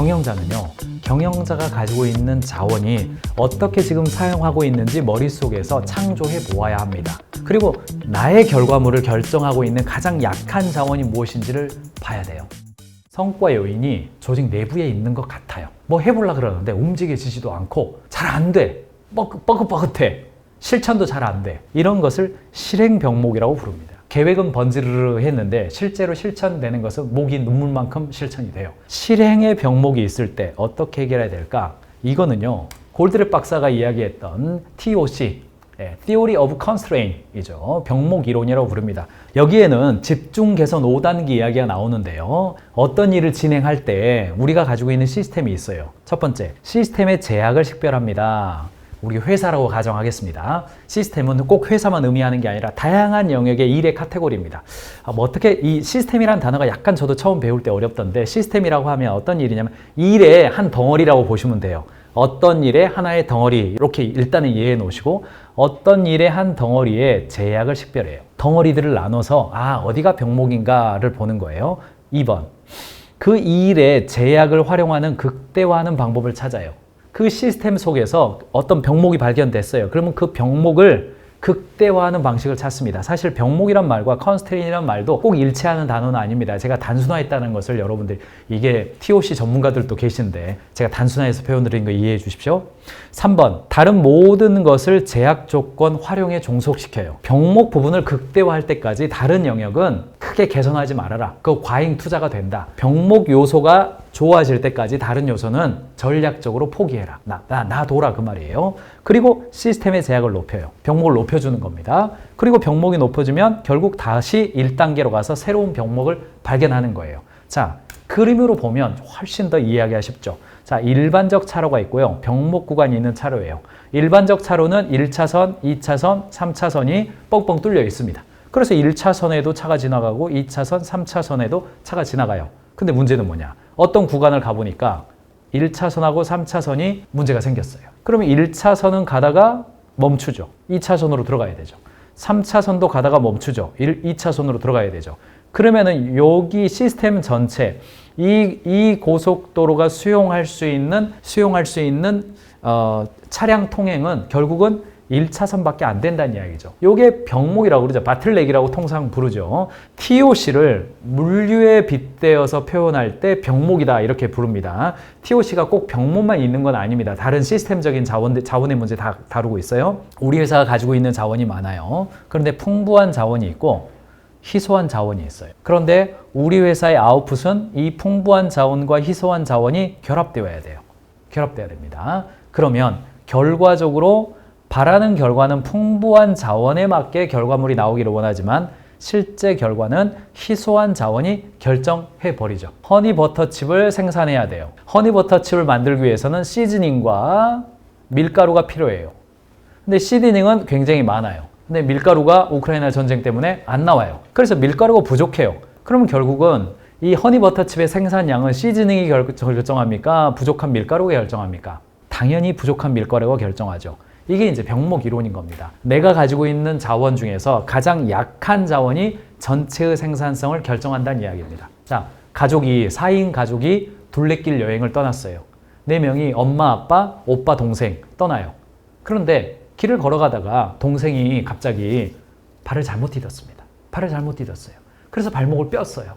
경영자는요, 경영자가 가지고 있는 자원이 어떻게 지금 사용하고 있는지 머릿속에서 창조해 보아야 합니다. 그리고 나의 결과물을 결정하고 있는 가장 약한 자원이 무엇인지를 봐야 돼요. 성과 요인이 조직 내부에 있는 것 같아요. 뭐 해보려 그러는데 움직여지지도 않고 잘 안 돼. 뻐긋, 뻐긋뻐긋해. 실천도 잘 안 돼. 이런 것을 실행 병목이라고 부릅니다. 계획은 번지르르 했는데 실제로 실천되는 것은 목이 눈물만큼 실천이 돼요. 실행의 병목이 있을 때 어떻게 해결해야 될까? 이거는요. 골드랩 박사가 이야기했던 TOC, 예, Theory of Constraint이죠. 병목 이론이라고 부릅니다. 여기에는 집중 개선 5단계 이야기가 나오는데요. 어떤 일을 진행할 때 우리가 가지고 있는 시스템이 있어요. 첫 번째, 시스템의 제약을 식별합니다. 우리 회사라고 가정하겠습니다. 시스템은 꼭 회사만 의미하는 게 아니라 다양한 영역의 일의 카테고리입니다. 아, 뭐 어떻게 이 시스템이라는 단어가 약간 저도 처음 배울 때 어렵던데 시스템이라고 하면 어떤 일이냐면 일의 한 덩어리라고 보시면 돼요. 어떤 일의 하나의 덩어리 이렇게 일단은 이해해 놓으시고 어떤 일의 한 덩어리에 제약을 식별해요. 덩어리들을 나눠서 아 어디가 병목인가를 보는 거예요. 2번 그 일의 제약을 활용하는 극대화하는 방법을 찾아요. 그 시스템 속에서 어떤 병목이 발견됐어요. 그러면 그 병목을 극대화하는 방식을 찾습니다. 사실 병목이란 말과 컨스트레인이란 말도 꼭 일치하는 단어는 아닙니다. 제가 단순화했다는 것을 여러분들이 이게 TOC 전문가들도 계신데 제가 단순화해서 표현드린 거 이해해 주십시오. 3번 다른 모든 것을 제약 조건 활용에 종속시켜요. 병목 부분을 극대화할 때까지 다른 영역은 크게 개선하지 말아라. 그 과잉 투자가 된다. 병목 요소가 좋아질 때까지 다른 요소는 전략적으로 포기해라. 나, 나, 놔둬라. 그 말이에요. 그리고 시스템의 제약을 높여요. 병목을 높여주는 겁니다. 그리고 병목이 높아지면 결국 다시 1단계로 가서 새로운 병목을 발견하는 거예요. 자, 그림으로 보면 훨씬 더 이해하기가 쉽죠. 자, 일반적 차로가 있고요. 병목 구간이 있는 차로예요. 일반적 차로는 1차선, 2차선, 3차선이 뻥뻥 뚫려 있습니다. 그래서 1차선에도 차가 지나가고 2차선, 3차선에도 차가 지나가요. 근데 문제는 뭐냐? 어떤 구간을 가보니까 1차선하고 3차선이 문제가 생겼어요. 그러면 1차선은 가다가 멈추죠. 2차선으로 들어가야 되죠. 3차선도 가다가 멈추죠. 1, 2차선으로 들어가야 되죠. 그러면은 여기 시스템 전체 이, 이 고속도로가 수용할 수 있는 수용할 수 있는 어, 차량 통행은 결국은 1차선밖에 안 된다는 이야기죠. 요게 병목이라고 그러죠. 바틀렉이라고 통상 부르죠. TOC를 물류에 빗대어서 표현할 때 병목이다 이렇게 부릅니다. TOC가 꼭 병목만 있는 건 아닙니다. 다른 시스템적인 자원, 자원의 문제 다 다루고 있어요. 우리 회사가 가지고 있는 자원이 많아요. 그런데 풍부한 자원이 있고 희소한 자원이 있어요. 그런데 우리 회사의 아웃풋은 이 풍부한 자원과 희소한 자원이 결합되어야 돼요. 결합돼야 됩니다. 그러면 결과적으로 바라는 결과는 풍부한 자원에 맞게 결과물이 나오기를 원하지만 실제 결과는 희소한 자원이 결정해 버리죠. 허니버터칩을 생산해야 돼요. 허니버터칩을 만들기 위해서는 시즈닝과 밀가루가 필요해요. 근데 시즈닝은 굉장히 많아요. 근데 밀가루가 우크라이나 전쟁 때문에 안 나와요. 그래서 밀가루가 부족해요. 그러면 결국은 이 허니버터칩의 생산량은 시즈닝이 결정합니까? 부족한 밀가루가 결정합니까? 당연히 부족한 밀가루가 결정하죠. 이게 이제 병목 이론인 겁니다. 내가 가지고 있는 자원 중에서 가장 약한 자원이 전체의 생산성을 결정한다는 이야기입니다. 자, 가족이, 4인 가족이 둘레길 여행을 떠났어요. 네 명이 엄마, 아빠, 오빠, 동생 떠나요. 그런데 길을 걸어가다가 동생이 갑자기 발을 잘못 디뎠습니다. 발을 잘못 디뎠어요. 그래서 발목을 뼈었어요.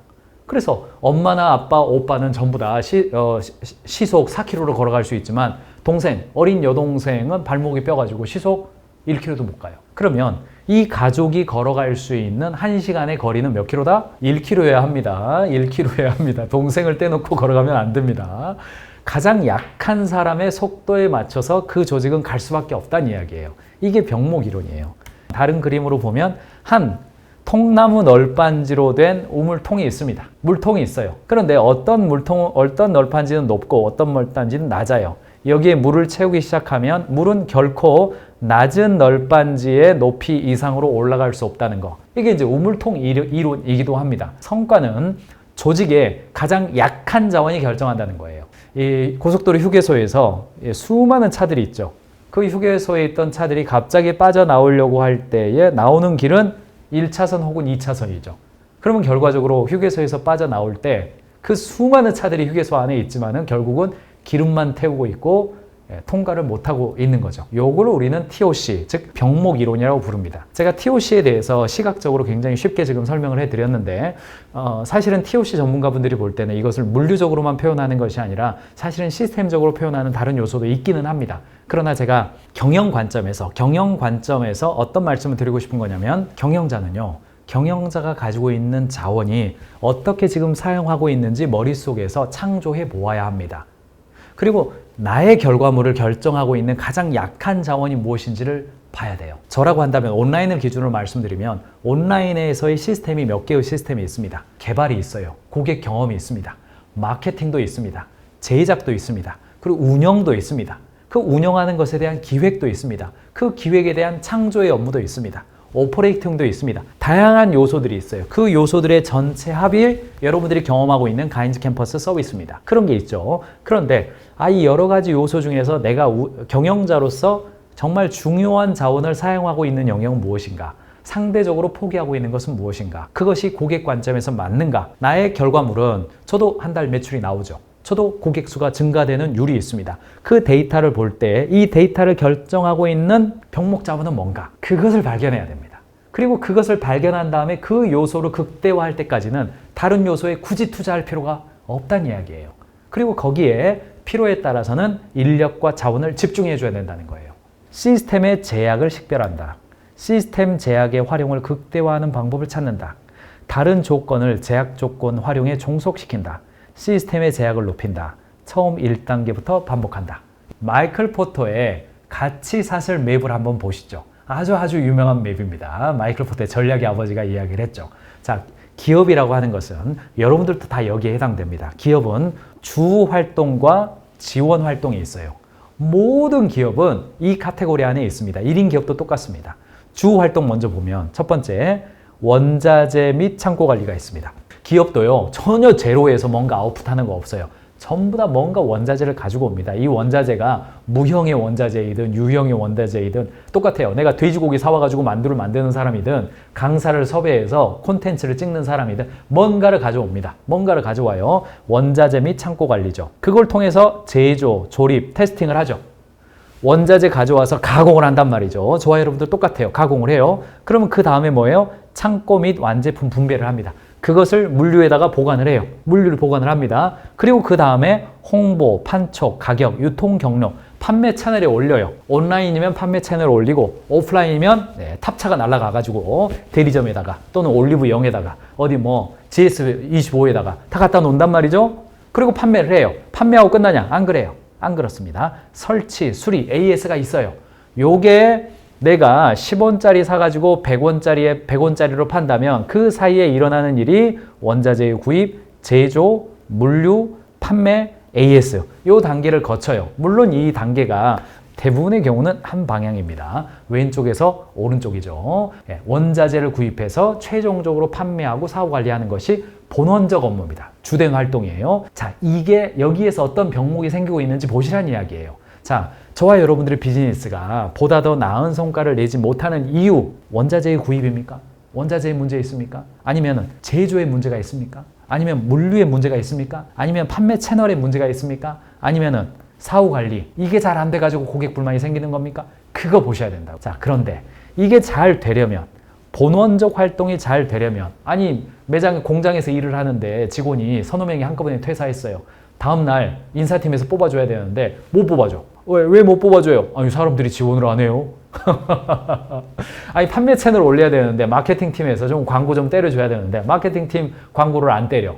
그래서 엄마나 아빠, 오빠는 전부 다 시, 어, 시속 4km로 걸어갈 수 있지만 동생, 어린 여동생은 발목이 뼈가지고 시속 1km도 못 가요. 그러면 이 가족이 걸어갈 수 있는 1시간의 거리는 몇 킬로다? 1km여야 합니다. 1km여야 합니다. 동생을 떼놓고 걸어가면 안 됩니다. 가장 약한 사람의 속도에 맞춰서 그 조직은 갈 수밖에 없다는 이야기예요. 이게 병목 이론이에요. 다른 그림으로 보면 한 통나무 널빤지로 된 우물통이 있습니다. 물통이 있어요. 그런데 어떤 물통, 어떤 널빤지는 높고 어떤 널빤지는 낮아요. 여기에 물을 채우기 시작하면 물은 결코 낮은 널빤지의 높이 이상으로 올라갈 수 없다는 거. 이게 이제 우물통 이론이기도 합니다. 성과는 조직의 가장 약한 자원이 결정한다는 거예요. 이 고속도로 휴게소에서 수많은 차들이 있죠. 그 휴게소에 있던 차들이 갑자기 빠져나오려고 할 때에 나오는 길은 1차선 혹은 2차선이죠. 그러면 결과적으로 휴게소에서 빠져나올 때 그 수많은 차들이 휴게소 안에 있지만은 결국은 기름만 태우고 있고 예, 통과를 못하고 있는 거죠. 요거를 우리는 TOC, 즉 병목 이론이라고 부릅니다. 제가 TOC에 대해서 시각적으로 굉장히 쉽게 지금 설명을 해드렸는데 어, 사실은 TOC 전문가분들이 볼 때는 이것을 물리적으로만 표현하는 것이 아니라 사실은 시스템적으로 표현하는 다른 요소도 있기는 합니다. 그러나 제가 경영 관점에서 경영 관점에서 어떤 말씀을 드리고 싶은 거냐면 경영자는요. 경영자가 가지고 있는 자원이 어떻게 지금 사용하고 있는지 머릿속에서 창조해 보아야 합니다. 그리고 나의 결과물을 결정하고 있는 가장 약한 자원이 무엇인지를 봐야 돼요. 저라고 한다면 온라인을 기준으로 말씀드리면 온라인에서의 시스템이 몇 개의 시스템이 있습니다. 개발이 있어요. 고객 경험이 있습니다. 마케팅도 있습니다. 제작도 있습니다. 그리고 운영도 있습니다. 그 운영하는 것에 대한 기획도 있습니다. 그 기획에 대한 창조의 업무도 있습니다. 오퍼레이팅도 있습니다. 다양한 요소들이 있어요. 그 요소들의 전체 합이 여러분들이 경험하고 있는 가인즈 캠퍼스 서비스입니다. 그런 게 있죠. 그런데 아, 이 여러 가지 요소 중에서 내가 우- 경영자로서 정말 중요한 자원을 사용하고 있는 영역은 무엇인가? 상대적으로 포기하고 있는 것은 무엇인가? 그것이 고객 관점에서 맞는가? 나의 결과물은 저도 한 달 매출이 나오죠. 저도 고객 수가 증가되는 율이 있습니다. 그 데이터를 볼 때 이 데이터를 결정하고 있는 병목 자원은 뭔가? 그것을 발견해야 됩니다. 그리고 그것을 발견한 다음에 그 요소를 극대화할 때까지는 다른 요소에 굳이 투자할 필요가 없다는 이야기예요. 그리고 거기에 필요에 따라서는 인력과 자원을 집중해 줘야 된다는 거예요. 시스템의 제약을 식별한다. 시스템 제약의 활용을 극대화하는 방법을 찾는다. 다른 조건을 제약 조건 활용에 종속시킨다. 시스템의 제약을 높인다. 처음 1단계부터 반복한다. 마이클 포터의 가치 사슬 맵을 한번 보시죠. 아주 아주 유명한 맵입니다. 마이클 포터의 전략의 아버지가 이야기를 했죠. 자, 기업이라고 하는 것은 여러분들도 다 여기에 해당됩니다. 기업은 주 활동과 지원 활동이 있어요. 모든 기업은 이 카테고리 안에 있습니다. 1인 기업도 똑같습니다. 주 활동 먼저 보면 첫 번째 원자재 및 창고 관리가 있습니다. 기업도요 전혀 제로에서 뭔가 아웃풋하는 거 없어요. 전부 다 뭔가 원자재를 가지고 옵니다. 이 원자재가 무형의 원자재이든 유형의 원자재이든 똑같아요. 내가 돼지고기 사와가지고 만두를 만드는 사람이든 강사를 섭외해서 콘텐츠를 찍는 사람이든 뭔가를 가져옵니다. 뭔가를 가져와요. 원자재 및 창고 관리죠. 그걸 통해서 제조, 조립, 테스팅을 하죠. 원자재 가져와서 가공을 한단 말이죠. 저와 여러분들 똑같아요. 가공을 해요. 그러면 그 다음에 뭐예요? 창고 및 완제품 분배를 합니다. 그것을 물류에다가 보관을 해요. 물류를 보관을 합니다. 그리고 그 다음에 홍보, 판촉, 가격, 유통 경로, 판매 채널에 올려요. 온라인이면 판매 채널에 올리고 오프라인이면 네, 탑차가 날아가가지고 대리점에다가 또는 올리브 영에다가 어디 뭐 GS25에다가 다 갖다 놓는단 말이죠. 그리고 판매를 해요. 판매하고 끝나냐? 안 그래요. 안 그렇습니다. 설치, 수리, AS가 있어요. 요게 내가 10원짜리 사가지고 100원짜리에 100원짜리로 판다면 그 사이에 일어나는 일이 원자재 구입, 제조, 물류, 판매, AS 요 단계를 거쳐요. 물론 이 단계가 대부분의 경우는 한 방향입니다. 왼쪽에서 오른쪽이죠. 예, 원자재를 구입해서 최종적으로 판매하고 사후 관리하는 것이 본원적 업무입니다. 주된 활동이에요. 자, 이게 여기에서 어떤 병목이 생기고 있는지 보시라는 이야기예요. 자, 저와 여러분들의 비즈니스가 보다 더 나은 성과를 내지 못하는 이유, 원자재의 구입입니까? 원자재의 문제 있습니까? 아니면 제조의 문제가 있습니까? 아니면 물류의 문제가 있습니까? 아니면 판매 채널의 문제가 있습니까? 아니면은 사후 관리 이게 잘 안 돼가지고 고객 불만이 생기는 겁니까? 그거 보셔야 된다고. 자 그런데 이게 잘 되려면 본원적 활동이 잘 되려면 아니 매장 공장에서 일을 하는데 직원이 서너 명이 한꺼번에 퇴사했어요. 다음 날 인사팀에서 뽑아줘야 되는데 못 뽑아줘. 왜 못 뽑아줘요? 아니 사람들이 지원을 안 해요. 아니 판매 채널 올려야 되는데 마케팅 팀에서 좀 광고 좀 때려줘야 되는데 마케팅 팀 광고를 안 때려.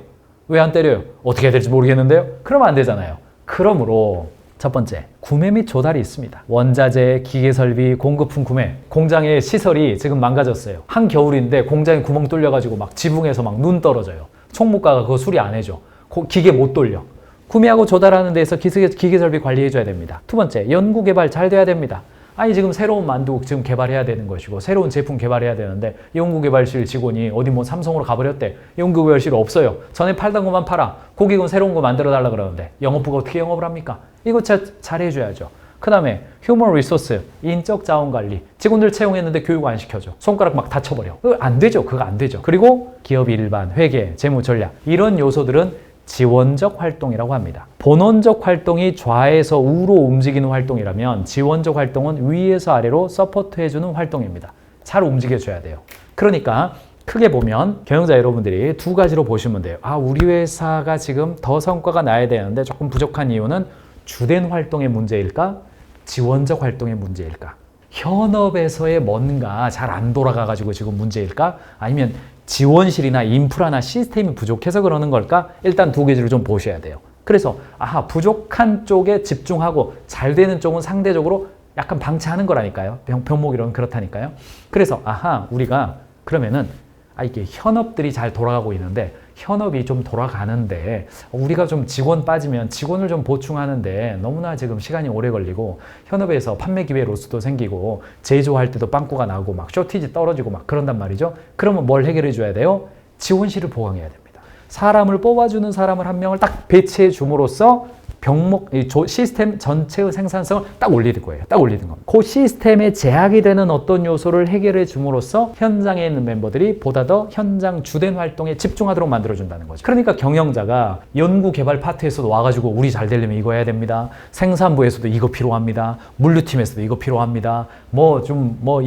왜 안 때려요? 어떻게 해야 될지 모르겠는데요. 그러면 안 되잖아요. 그러므로 첫 번째, 구매 및 조달이 있습니다. 원자재, 기계 설비, 공급품 구매. 공장의 시설이 지금 망가졌어요. 한 겨울인데 공장에 구멍 뚫려가지고 막 지붕에서 막 눈 떨어져요. 총무과가 그거 수리 안 해줘. 고- 기계 못 돌려. 구매하고 조달하는 데서 기계, 기계 설비 관리해줘야 됩니다. 두 번째, 연구 개발 잘 돼야 됩니다. 아니 지금 새로운 만두 지금 개발해야 되는 것이고 새로운 제품 개발해야 되는데 연구개발실 직원이 어디 뭐 삼성으로 가버렸대. 연구개발실 없어요. 전에 팔던 것만 팔아. 고객은 새로운 거 만들어 달라 그러는데 영업부가 어떻게 영업을 합니까? 이거 자, 잘 해줘야죠. 그 다음에 휴먼 리소스 인적 자원 관리. 직원들 채용했는데 교육 안 시켜줘. 손가락 막 다쳐버려. 그거 안 되죠. 그거 안 되죠. 그리고 기업 일반 회계 재무 전략. 이런 요소들은 지원적 활동이라고 합니다. 본원적 활동이 좌에서 우로 움직이는 활동이라면 지원적 활동은 위에서 아래로 서포트해주는 활동입니다. 잘 움직여줘야 돼요. 그러니까 크게 보면 경영자 여러분들이 두 가지로 보시면 돼요. 아, 우리 회사가 지금 더 성과가 나야 되는데 조금 부족한 이유는 주된 활동의 문제일까? 지원적 활동의 문제일까? 현업에서의 뭔가 잘 안 돌아가가지고 지금 문제일까? 아니면 지원실이나 인프라나 시스템이 부족해서 그러는 걸까? 일단 두 가지를 좀 보셔야 돼요. 그래서 아하 부족한 쪽에 집중하고 잘 되는 쪽은 상대적으로 약간 방치하는 거라니까요. 병, 병목 이론 그렇다니까요. 그래서 아하 우리가 그러면은 아 이게 현업들이 잘 돌아가고 있는데 현업이 좀 돌아가는데 우리가 좀 직원 빠지면 직원을 좀 보충하는데 너무나 지금 시간이 오래 걸리고 현업에서 판매 기회 로스도 생기고 제조할 때도 빵꾸가 나고 막 쇼티지 떨어지고 막 그런단 말이죠. 그러면 뭘 해결해 줘야 돼요? 지원실을 보강해야 됩니다. 사람을 뽑아주는 사람을 한 명을 딱 배치해 줌으로써 병목 시스템 전체의 생산성을 딱 올리는 거예요. 딱 올리는 겁니다. 그 시스템에 제약이 되는 어떤 요소를 해결해 줌으로써 현장에 있는 멤버들이 보다 더 현장 주된 활동에 집중하도록 만들어 준다는 거죠. 그러니까 경영자가 연구 개발 파트에서도 와가지고 우리 잘 되려면 이거 해야 됩니다. 생산부에서도 이거 필요합니다. 물류팀에서도 이거 필요합니다. 뭐 좀뭐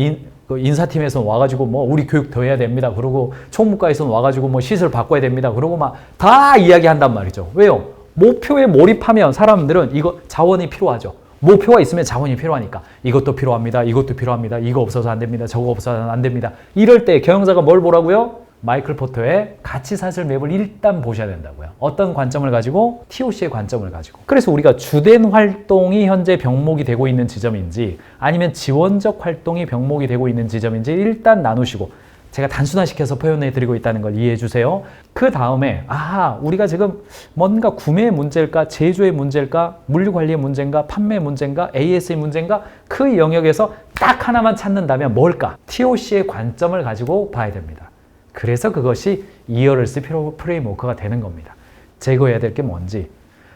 그 인사팀에서 와가지고 뭐 우리 교육 더 해야 됩니다. 그러고 총무과에서 와가지고 뭐 시설 바꿔야 됩니다. 그러고 막 다 이야기한단 말이죠. 왜요? 목표에 몰입하면 사람들은 이거 자원이 필요하죠. 목표가 있으면 자원이 필요하니까 이것도 필요합니다. 이것도 필요합니다. 이거 없어서 안 됩니다. 저거 없어서 안 됩니다. 이럴 때 경영자가 뭘 보라고요? 마이클 포터의 가치 사슬 맵을 일단 보셔야 된다고요. 어떤 관점을 가지고 TOC의 관점을 가지고. 그래서 우리가 주된 활동이 현재 병목이 되고 있는 지점인지 아니면 지원적 활동이 병목이 되고 있는 지점인지 일단 나누시고 제가 단순화시켜서 표현해 드리고 있다는 걸 이해해 주세요. 그 다음에 아하 우리가 지금 뭔가 구매의 문제일까 제조의 문제일까 물류 관리의 문제인가 판매 문제인가 AS의 문제인가 그 영역에서 딱 하나만 찾는다면 뭘까? TOC의 관점을 가지고 봐야 됩니다. 그래서 그것이 이어럴스 프레임워크가 되는 겁니다. 제거해야 될 게 뭔지,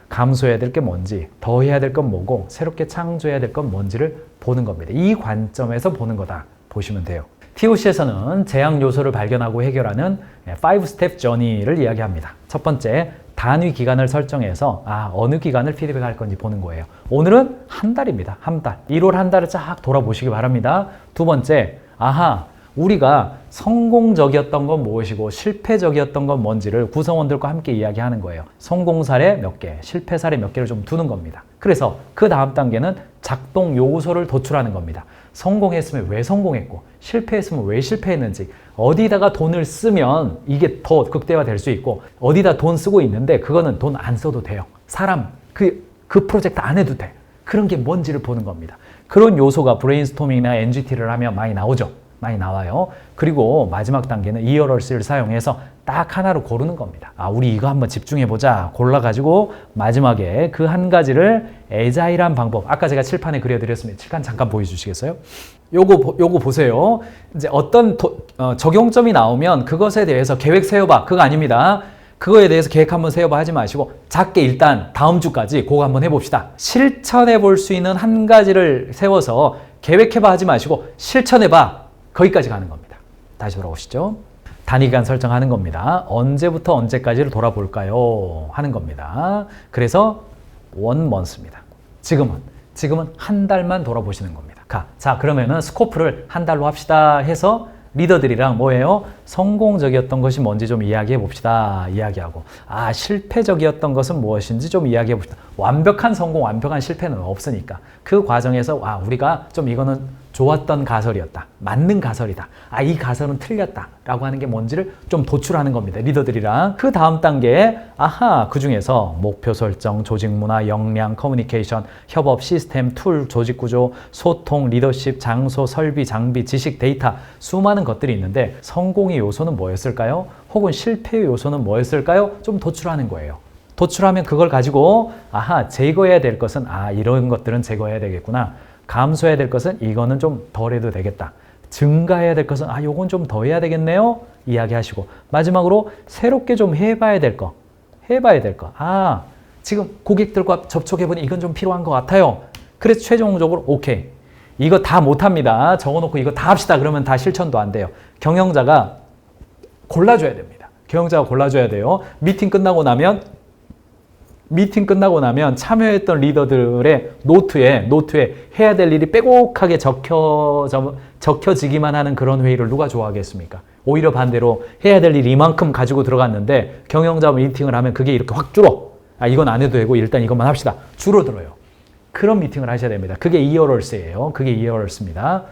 감소해야 될 게 뭔지, 더 해야 될 건 뭐고, 새롭게 창조해야 될 건 뭔지를 보는 겁니다. 이 관점에서 보는 거다 보시면 돼요. TOC에서는 제약 요소를 발견하고 해결하는 5스텝 저니를 이야기합니다. 첫 번째, 단위 기간을 설정해서 아, 어느 기간을 피드백할 건지 보는 거예요. 오늘은 한 달입니다. 한 달. 1월 한 달을 쫙 돌아보시기 바랍니다. 두 번째, 아하, 우리가 성공적이었던 건 무엇이고 실패적이었던 건 뭔지를 구성원들과 함께 이야기하는 거예요. 성공 사례 몇 개, 실패 사례 몇 개를 좀 두는 겁니다. 그래서 그 다음 단계는 작동 요소를 도출하는 겁니다. 성공했으면 왜 성공했고 실패했으면 왜 실패했는지 어디다가 돈을 쓰면 이게 더 극대화될 수 있고 어디다 돈 쓰고 있는데 그거는 돈 안 써도 돼요. 사람 그, 그 프로젝트 안 해도 돼. 그런 게 뭔지를 보는 겁니다. 그런 요소가 브레인스토밍이나 NGT를 하면 많이 나오죠. 많이 나와요. 그리고 마지막 단계는 이어럴스를 사용해서 딱 하나로 고르는 겁니다. 아, 우리 이거 한번 집중해 보자. 골라가지고 마지막에 그 한 가지를 에자일한 방법. 아까 제가 칠판에 그려드렸습니다. 칠판 잠깐 보여주시겠어요? 요거 보- 요거 보세요. 이제 어떤 도- 어, 적용점이 나오면 그것에 대해서 계획 세워봐. 그거 아닙니다. 그거에 대해서 계획 한번 세워봐 하지 마시고 작게 일단 다음 주까지 그거 한번 해봅시다. 실천해 볼 수 있는 한 가지를 세워서 계획해봐 하지 마시고 실천해봐. 거기까지 가는 겁니다. 다시 돌아오시죠. 단위간 설정하는 겁니다. 언제부터 언제까지를 돌아볼까요? 하는 겁니다. 그래서 원 먼스입니다. 지금은 지금은 한 달만 돌아보시는 겁니다. 가. 자, 그러면은 스코프를 한 달로 합시다 해서 리더들이랑 뭐예요? 성공적이었던 것이 뭔지 좀 이야기해 봅시다. 이야기하고. 아, 실패적이었던 것은 무엇인지 좀 이야기해 봅시다. 완벽한 성공, 완벽한 실패는 없으니까. 그 과정에서, 아, 우리가 좀 이거는 좋았던 가설이었다. 맞는 가설이다. 아, 이 가설은 틀렸다. 라고 하는 게 뭔지를 좀 도출하는 겁니다. 리더들이랑. 그 다음 단계에, 아하, 그 중에서 목표 설정, 조직 문화, 역량, 커뮤니케이션, 협업, 시스템, 툴, 조직 구조, 소통, 리더십, 장소, 설비, 장비, 지식, 데이터, 수많은 것들이 있는데 성공의 요소는 뭐였을까요? 혹은 실패의 요소는 뭐였을까요? 좀 도출하는 거예요. 도출하면 그걸 가지고 아하 제거해야 될 것은 아 이런 것들은 제거해야 되겠구나 감소해야 될 것은 이거는 좀 덜 해도 되겠다. 증가해야 될 것은 아 요건 좀 더 해야 되겠네요? 이야기하시고. 마지막으로 새롭게 좀 해봐야 될 거. 해봐야 될 거. 아 지금 고객들과 접촉해보니 이건 좀 필요한 것 같아요. 그래서 최종적으로 오케이. 이거 다 못합니다. 적어놓고 이거 다 합시다. 그러면 다 실천도 안 돼요. 경영자가 골라줘야 됩니다. 경영자가 골라줘야 돼요. 미팅 끝나고 나면 미팅 끝나고 나면 참여했던 리더들의 노트에 노트에 해야 될 일이 빼곡하게 적혀 적혀지기만 하는 그런 회의를 누가 좋아하겠습니까? 오히려 반대로 해야 될일 이만큼 가지고 들어갔는데 경영자 미팅을 하면 그게 이렇게 확 줄어. 아 이건 안 해도 되고 일단 이것만 합시다. 줄어들어요. 그런 미팅을 하셔야 됩니다. 그게 이어럴스예요. 그게 이어럴스입니다.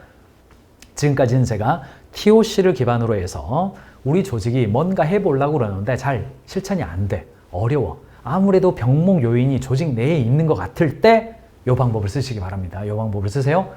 지금까지는 제가 TOC를 기반으로 해서 우리 조직이 뭔가 해보려고 그러는데 잘 실천이 안 돼. 어려워. 아무래도 병목 요인이 조직 내에 있는 것 같을 때 이 방법을 쓰시기 바랍니다. 이 방법을 쓰세요.